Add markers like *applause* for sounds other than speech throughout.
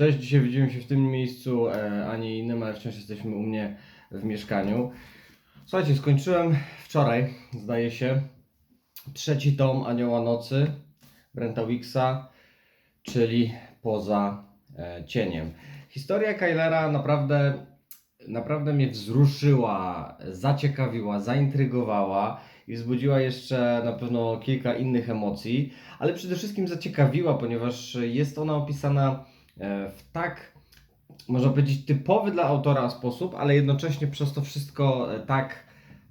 Cześć, dzisiaj widzimy się w tym miejscu, e, a nie innym, ale wciąż jesteśmy u mnie w mieszkaniu. Słuchajcie, skończyłem wczoraj, zdaje się, trzeci tom Anioła Nocy Brenta Wixa, czyli Poza e, Cieniem. Historia Kylera naprawdę, naprawdę mnie wzruszyła, zaciekawiła, zaintrygowała i wzbudziła jeszcze na pewno kilka innych emocji, ale przede wszystkim zaciekawiła, ponieważ jest ona opisana w tak, można powiedzieć, typowy dla autora sposób, ale jednocześnie przez to wszystko e, tak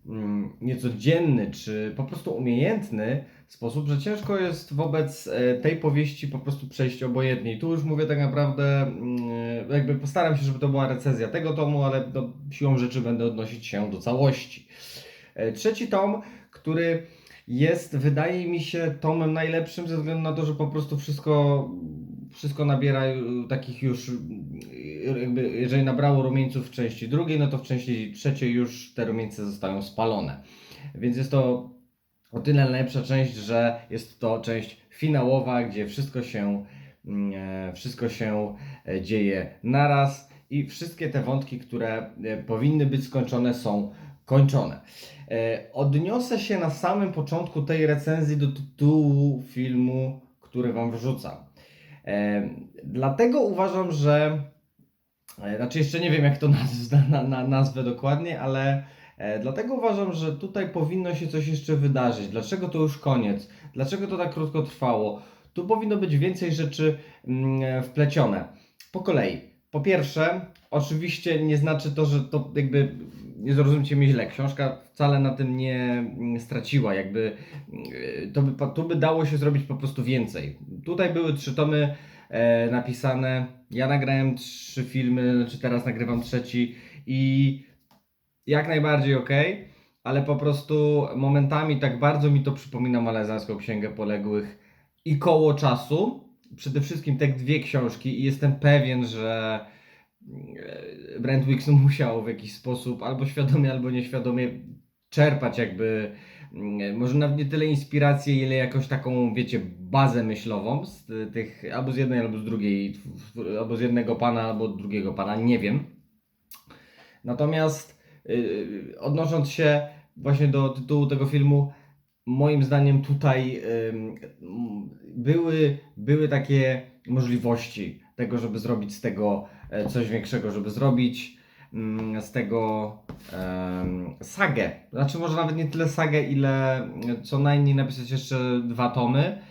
mm, niecodzienny, czy po prostu umiejętny sposób, że ciężko jest wobec e, tej powieści po prostu przejść obojętnie. I tu już mówię tak naprawdę, mm, jakby postaram się, żeby to była recenzja tego tomu, ale no, siłą rzeczy będę odnosić się do całości. E, Trzeci tom, który jest, wydaje mi się, tomem najlepszym ze względu na to, że po prostu wszystko, wszystko nabiera takich już, jakby, jeżeli nabrało rumieńców w części drugiej, no to w części trzeciej już te rumieńce zostają spalone. Więc jest to o tyle najlepsza część, że jest to część finałowa, gdzie wszystko się, mm, e, wszystko się e, dzieje naraz i wszystkie te wątki, które e, powinny być skończone, są kończone. Odniosę się na samym początku tej recenzji do tytułu filmu, który Wam wrzucam. Dlatego uważam, że. e, Znaczy, jeszcze nie wiem, jak to *laughs* nazw, na, na, na, nazwę dokładnie, ale e, dlatego uważam, że tutaj powinno się coś jeszcze wydarzyć. Dlaczego to już koniec? Dlaczego to tak krótko trwało? Tu powinno być więcej rzeczy mm, e, wplecione. Po kolei. Po pierwsze, oczywiście nie znaczy to, że to jakby nie zrozumcie mnie źle. Książka wcale na tym nie mm, straciła. Jakby mm, to by, tu by dało się zrobić po prostu więcej. Tutaj były trzy tomy e, napisane. Ja nagrałem trzy filmy, znaczy teraz nagrywam trzeci i jak najbardziej ok, ale po prostu momentami tak bardzo mi to przypomina Malezańską Księgę Poległych i koło czasu. Przede wszystkim te dwie książki i jestem pewien, że e, Brent Wixon *laughs* musiał w jakiś sposób albo świadomie, albo nieświadomie czerpać jakby mm, może nawet nie tyle inspirację, ile jakąś taką, wiecie, bazę myślową z y, tych, albo z jednej, albo z drugiej, albo z jednego pana, albo od drugiego pana, nie wiem. Natomiast yy, odnosząc się właśnie do tytułu tego filmu, moim zdaniem tutaj były, były takie możliwości tego, żeby zrobić z tego e, coś większego, żeby zrobić mm, z tego sagę. Znaczy może nawet nie tyle sagę, ile mm, co najmniej napisać jeszcze dwa tomy.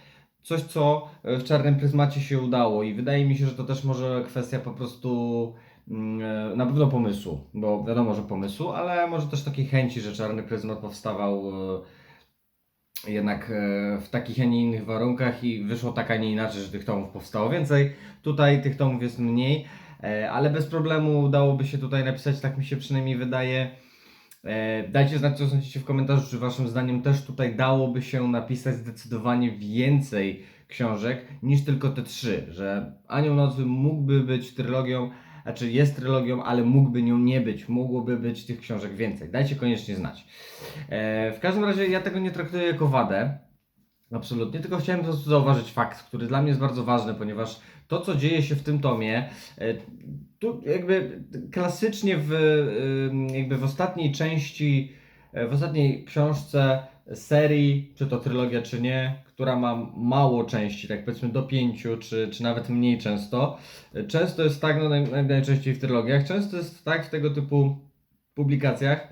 Coś, co e, w Czarnym Pryzmacie się udało i wydaje mi się, że to też może kwestia po prostu mm, e, na pewno pomysłu, bo wiadomo, że pomysłu, ale może też takiej chęci, że Czarny Pryzmat powstawał e, jednak e, w takich, a nie innych warunkach i wyszło tak, a nie inaczej, że tych tomów powstało więcej. Tutaj tych tomów jest mniej, e, ale bez problemu udałoby się tutaj napisać, tak mi się przynajmniej wydaje. E, Dajcie znać, co sądzicie w komentarzu, czy waszym zdaniem też tutaj dałoby się napisać zdecydowanie więcej książek niż tylko te trzy, że Anioł Nocy mógłby być trylogią, znaczy jest trylogią, ale mógłby nią nie być, mogłoby być tych książek więcej. Dajcie koniecznie znać. E, w każdym razie ja tego nie traktuję jako wadę. Absolutnie, tylko chciałem po prostu zauważyć fakt, który dla mnie jest bardzo ważny, ponieważ to, co dzieje się w tym tomie, e, tu jakby klasycznie w, ym, jakby w ostatniej części, e, w ostatniej książce serii, czy to trylogia, czy nie, która ma mało części, tak powiedzmy do pięciu, czy, czy nawet mniej często. e, Często jest tak, no naj, najczęściej w trylogiach, często jest tak w tego typu publikacjach,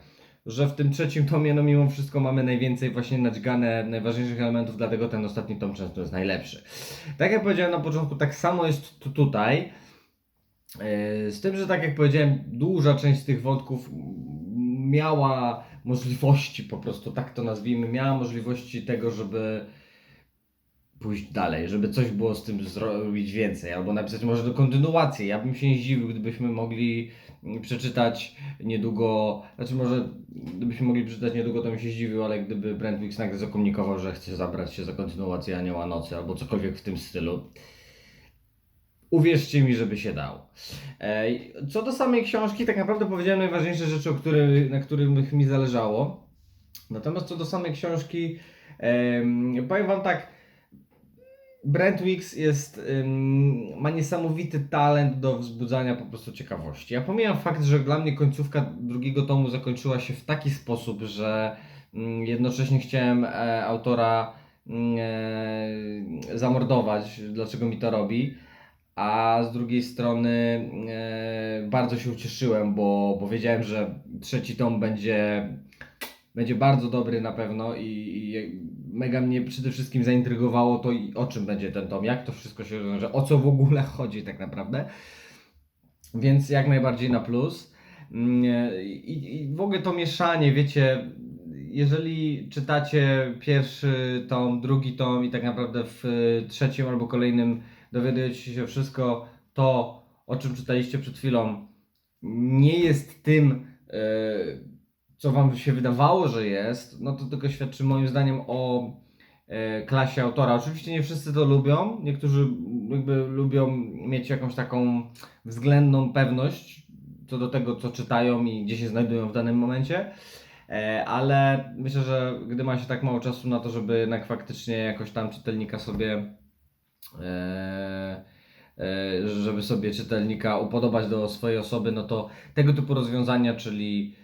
że w tym trzecim tomie, no mimo wszystko mamy najwięcej właśnie nadźgane najważniejszych elementów, dlatego ten ostatni tom często jest najlepszy. Tak jak powiedziałem na początku, tak samo jest tu tutaj. Yy, Z tym, że tak jak powiedziałem, duża część z tych wątków miała możliwości, po prostu tak to nazwijmy, miała możliwości tego, żeby pójść dalej, żeby coś było z tym zrobić więcej, albo napisać może do kontynuacji. Ja bym się nie zdziwił, gdybyśmy mogli przeczytać niedługo, znaczy może gdybyśmy mogli przeczytać niedługo, to bym się zdziwił, ale gdyby Brent Wicks nagle zakomunikował, że chce zabrać się za kontynuację Anioła Nocy, albo cokolwiek w tym stylu, Uwierzcie mi, żeby się dało. Co do samej książki, tak naprawdę powiedziałem najważniejsze rzeczy, na których mi zależało. Natomiast co do samej książki, em, powiem Wam tak, Brent Wicks jest, ma niesamowity talent do wzbudzania po prostu ciekawości. Ja pomijam fakt, że dla mnie końcówka drugiego tomu zakończyła się w taki sposób, że mm, jednocześnie chciałem e, autora mm, e, zamordować, dlaczego mi to robi. A z drugiej strony e, bardzo się ucieszyłem, bo, bo wiedziałem, że trzeci tom będzie, będzie bardzo dobry na pewno i, i mega mnie przede wszystkim zaintrygowało to, o czym będzie ten tom, jak to wszystko się rozwiąże, o co w ogóle *laughs* chodzi tak naprawdę. Więc jak najbardziej na plus. Mm, I, I w ogóle to mieszanie, wiecie, jeżeli czytacie pierwszy tom, drugi tom i tak naprawdę w trzecim albo kolejnym dowiadujecie się wszystko to, o czym czytaliście przed chwilą, nie jest tym, e, co wam się wydawało, że jest, no to tylko świadczy moim zdaniem o e, klasie autora. Oczywiście nie wszyscy to lubią, niektórzy jakby lubią mieć jakąś taką względną pewność co do tego, co czytają i gdzie się znajdują w danym momencie. E, Ale myślę, że gdy ma się tak mało czasu na to, żeby jednak faktycznie jakoś tam czytelnika sobie żeby sobie czytelnika upodobać do swojej osoby, no to tego typu rozwiązania, czyli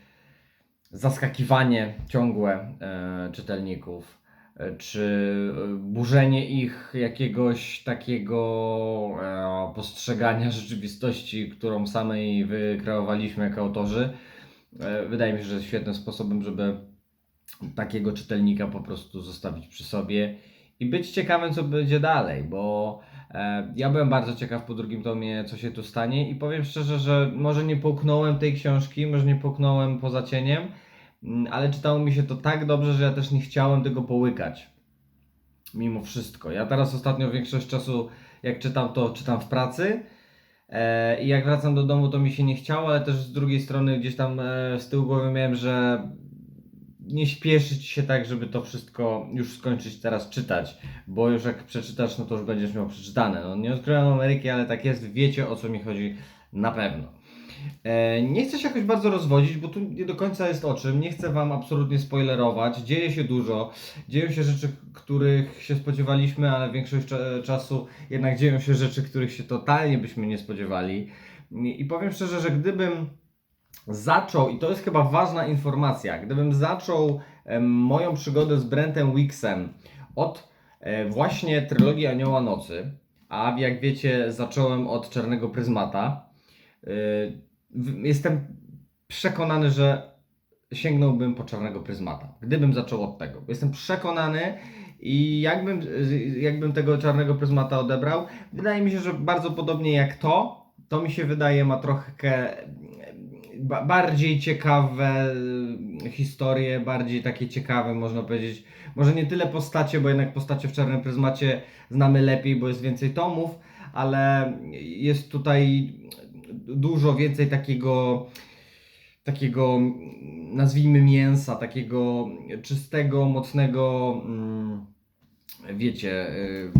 zaskakiwanie ciągłe e, czytelników, e, czy e, burzenie ich jakiegoś takiego e, postrzegania *laughs* rzeczywistości, którą samej wykreowaliśmy jako autorzy, e, wydaje mi się, że jest świetnym sposobem, żeby takiego czytelnika po prostu zostawić przy sobie i być ciekawym, co będzie dalej, bo e, ja byłem bardzo ciekaw po drugim tomie, co się tu stanie i powiem szczerze, że może nie połknąłem tej książki, może nie połknąłem poza cieniem, mm, ale czytało mi się to tak dobrze, że ja też nie chciałem tego połykać. Mimo wszystko. Ja teraz ostatnio większość czasu, jak czytam, to czytam w pracy. E, I jak wracam do domu, to mi się nie chciało, ale też z drugiej strony gdzieś tam e, z tyłu głowy miałem, że nie śpieszyć się tak, żeby to wszystko już skończyć teraz czytać, bo już jak przeczytasz, no to już będziesz miał przeczytane. No, nie odkryłem Ameryki, ale tak jest, wiecie o co mi chodzi na pewno. E, nie chcę się jakoś bardzo rozwodzić, bo tu nie do końca jest o czym. Nie chcę Wam absolutnie spoilerować. Dzieje się dużo. Dzieją się rzeczy, których się spodziewaliśmy, ale większość cza- czasu jednak dzieją się rzeczy, których się totalnie byśmy nie spodziewali. I powiem szczerze, że gdybym zaczął, i to jest chyba ważna informacja, gdybym zaczął moją przygodę z Brentem Wixem od e, właśnie trylogii Anioła Nocy, a jak wiecie, zacząłem od Czarnego Pryzmata, e, jestem przekonany, że sięgnąłbym po Czarnego Pryzmata, gdybym zaczął od tego. Jestem przekonany i jakbym, jakbym tego Czarnego Pryzmata odebrał, wydaje mi się, że bardzo podobnie jak to, to mi się wydaje ma trochę ba- bardziej ciekawe y, historie, bardziej takie ciekawe, można powiedzieć. Może nie tyle postacie, bo jednak postacie w Czarnym Pryzmacie znamy lepiej, bo jest więcej tomów, ale jest tutaj dużo więcej takiego takiego nazwijmy mięsa, takiego czystego, mocnego mm, wiecie, y,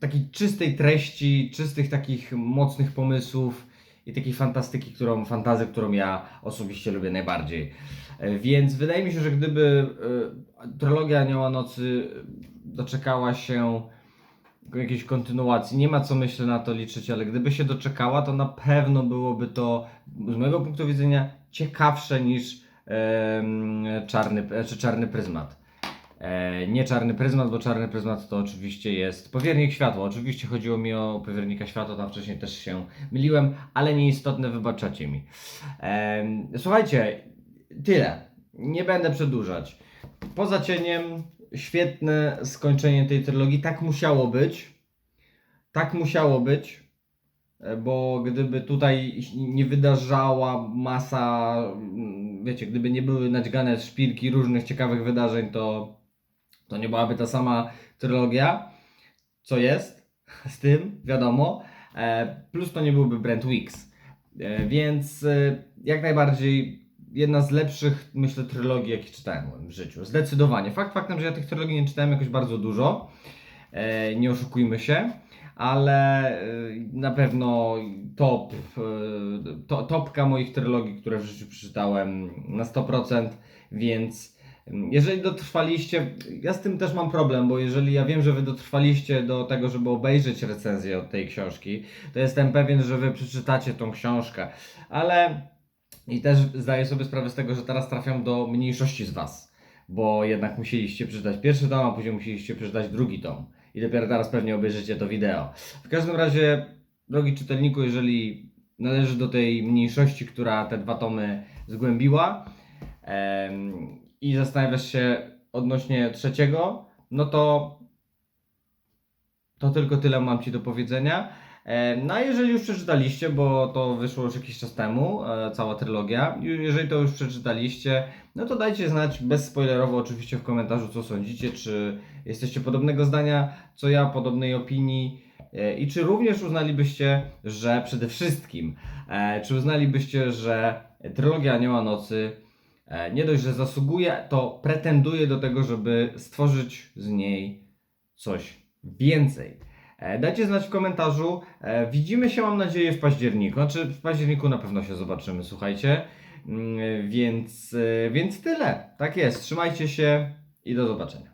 takiej czystej treści, czystych takich mocnych pomysłów i takiej fantastyki, którą, fantazy, którą ja osobiście lubię najbardziej. E, Więc wydaje mi się, że gdyby e, trylogia Anioła Nocy doczekała się jakiejś kontynuacji, nie ma co myślę na to liczyć, ale gdyby się doczekała, to na pewno byłoby to z mojego punktu widzenia ciekawsze niż em, czarny, czy czarny pryzmat. E, nie czarny pryzmat, bo czarny pryzmat to oczywiście jest powiernik światła. Oczywiście chodziło mi o powiernika światła, tam wcześniej też się myliłem, ale nieistotne, wybaczacie mi. Em, słuchajcie, tyle. Nie będę przedłużać. Poza cieniem, świetne skończenie tej trylogii. Tak musiało być. Tak musiało być. E, Bo gdyby tutaj nie wydarzała masa, mm, wiecie, gdyby nie były naćgane szpilki różnych ciekawych wydarzeń, to, to nie byłaby ta sama trylogia, co jest z tym, wiadomo. E, Plus to nie byłby Brent Weeks. E, Więc e, jak najbardziej jedna z lepszych, myślę, trylogii, jakie czytałem w moim życiu. Zdecydowanie. Fakt faktem, że ja tych trylogii nie czytałem jakoś bardzo dużo. Nie oszukujmy się. Ale na pewno top, to, topka moich trylogii, które w życiu przeczytałem na 100%, więc Jeżeli dotrwaliście, ja z tym też mam problem, bo jeżeli ja wiem, że wy dotrwaliście do tego, żeby obejrzeć recenzję od tej książki, to jestem pewien, że wy przeczytacie tą książkę, ale i też zdaję sobie sprawę z tego, że teraz trafiam do mniejszości z was, bo jednak musieliście przeczytać pierwszy tom, a później musieliście przeczytać drugi tom i dopiero teraz pewnie obejrzycie to wideo. W każdym razie, drogi czytelniku, jeżeli należy do tej mniejszości, która te dwa tomy zgłębiła em, i zastanawiasz się odnośnie trzeciego, no to to tylko tyle mam Ci do powiedzenia. E, No a jeżeli już przeczytaliście, bo to wyszło już jakiś czas temu, e, cała trylogia, jeżeli to już przeczytaliście, no to dajcie znać bezspoilerowo oczywiście w komentarzu, co sądzicie, czy jesteście podobnego zdania, co ja, podobnej opinii e, i czy również uznalibyście, że przede wszystkim, czy uznalibyście, że trylogia Anioła Nocy nie dość, że zasługuje, to pretenduje do tego, żeby stworzyć z niej coś więcej. E, Dajcie znać w komentarzu. E, Widzimy się, mam nadzieję, w październiku. Znaczy, w październiku na pewno się zobaczymy, słuchajcie. Mm, Więc, e, więc tyle. Tak jest. Trzymajcie się i do zobaczenia.